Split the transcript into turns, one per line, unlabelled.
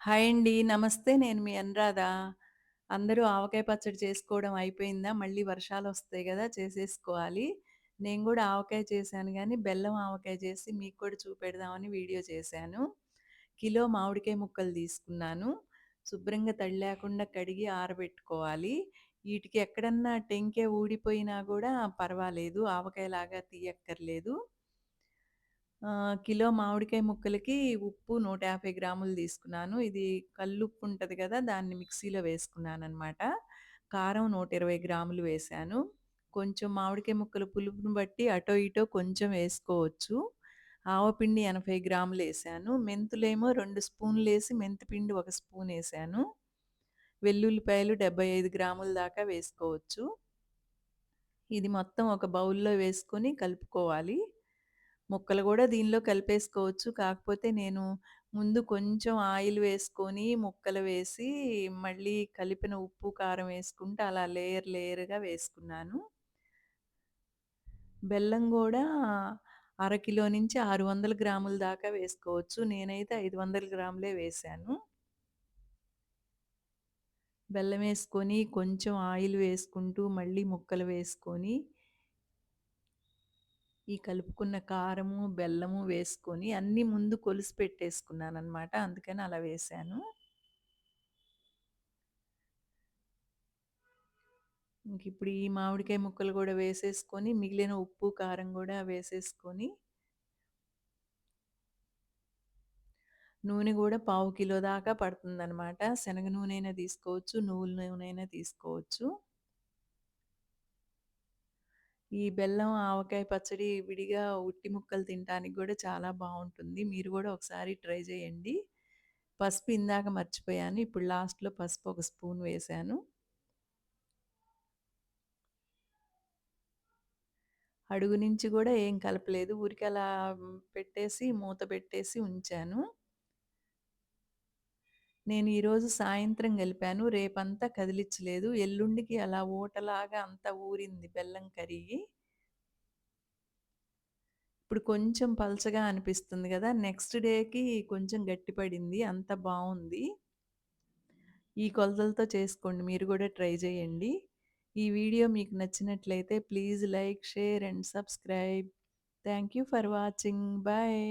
Hi అండి. నమస్తే. నేను మీ అనురాధ. అందరూ ఆవకాయ పచ్చడి చేసుకోవడం అయిపోయిందా? మళ్ళీ వర్షాలొస్తాయి గదా! చేసేసుకోవాలి. నేను గూడా ఆవకాయ చేశాను గానీ, బెల్లం ఆవకాయ చేసి మీకు కూడా చూపెడదామని వీడియో చేశాను. కిలో మామిడికాయ ముక్కలు తీసుకున్నాను. శుభ్రంగా తడి లేకుండా కడిగి ఆరబెట్టుకోవాలి. ఈటికి ఎక్కడన్నా టెంకె ఊడిపోయినా గూడా పర్వాలేదు. ఆవకాయలాగా తీయక్కర్లేదు. ఆహ్, కిలో మామిడికాయ ముక్కలకి ఉప్పు 150 గ్రాములు తీసుకున్నాను. ఇది కల్లుప్పు ఉంటది గదా! దాన్ని మిక్సీలో వేసుకున్నాననమాట. కారం 120 గ్రాములు వేశాను. కొంచెం మామిడికాయ ముక్కలు పులుపుని బట్టి అటో ఇటో కొంచెం వేసుకోవచ్చు. ఆవపిండి 80 గ్రాములేశాను. మెంతులేమో 2 స్పూన్లేసి మెంతిపిండి 1 స్పూనేశాను. వెల్లుల్లిపాయలు 75 గ్రాముల దాకా వేసుకోవచ్చు. ఇది మొత్తం ఒక బౌల్‌లో వేసుకొని కలుపుకోవాలి. ముక్కలు కూడా దీనిలో కలిపేసుకోవచ్చు. కాకపోతే నేను ముందు కొంచెం ఆయిల్ వేసుకొని, ముక్కలు వేసి, మళ్ళీ కలిపిన ఉప్పు, కారం వేసుకుంటూ అలా లేయర్ లేయర్‌గా వేసుకున్నాను. బెల్లం కూడా అరకిలో నుంచి 600 గ్రాముల దాకా వేసుకోవచ్చు. నేనైతే 500 గ్రాములే వేశాను. బెల్లమేసుకొని, కొంచెం ఆయిల్ వేసుకుంటూ, మళ్ళీ ముక్కలు వేసుకొని ఈ కలుపుకున్న కారము, బెల్లము వేసుకొని అన్నీ ముందు కొలిసి పెట్టేసుకున్నాననమాట. అందుకని అలా వేశాను. ఇంకిప్పుడు ఈ మామిడికాయ ముక్కలు కూడా వేసేసుకొని, మిగిలిన ఉప్పు, కారం కూడా వేసేసుకొని నూనె కూడా పావు కిలో దాకా పడుతుందనమాట. శనగ నూనెైనా తీసుకోవచ్చు, నువ్వుల నూనె అయినా తీసుకోవచ్చు. ఈ బెల్లం ఆవకాయ పచ్చడి విడిగా ఉట్టి ముక్కలు తినడానికి కూడా చాలా బాగుంటుంది మీరు కూడా ఒకసారి ట్రై చేయండి. పసుపు ఇందాక మర్చిపోయాను. ఇప్పుడు లాస్ట్‌లో పసుపు ఒక స్పూన్ వేశాను. అడుగు నుంచి కూడా ఏం కలపలేదు. ఊరికే అలా పెట్టేసి, మూత పెట్టేసి ఉంచాను. నేను ఈరోజు సాయంత్రం కలిపాను. రేపంతా కదిలించలేదు ఎల్లుండికి అలా ఊటలాగా అంతా ఊరింది బెల్లం కరిగి. ఇప్పుడు కొంచెం పలచగా అనిపిస్తుంది కదా నెక్స్ట్ డేకి కొంచెం గట్టిపడింది. అంత బాగుంది ఈ కొలతలతో చేసుకోండి. మీరు కూడా ట్రై చేయండి. ఈ వీడియో మీకు నచ్చినట్లయితే please like, share and subscribe. Thank you for watching. Bye.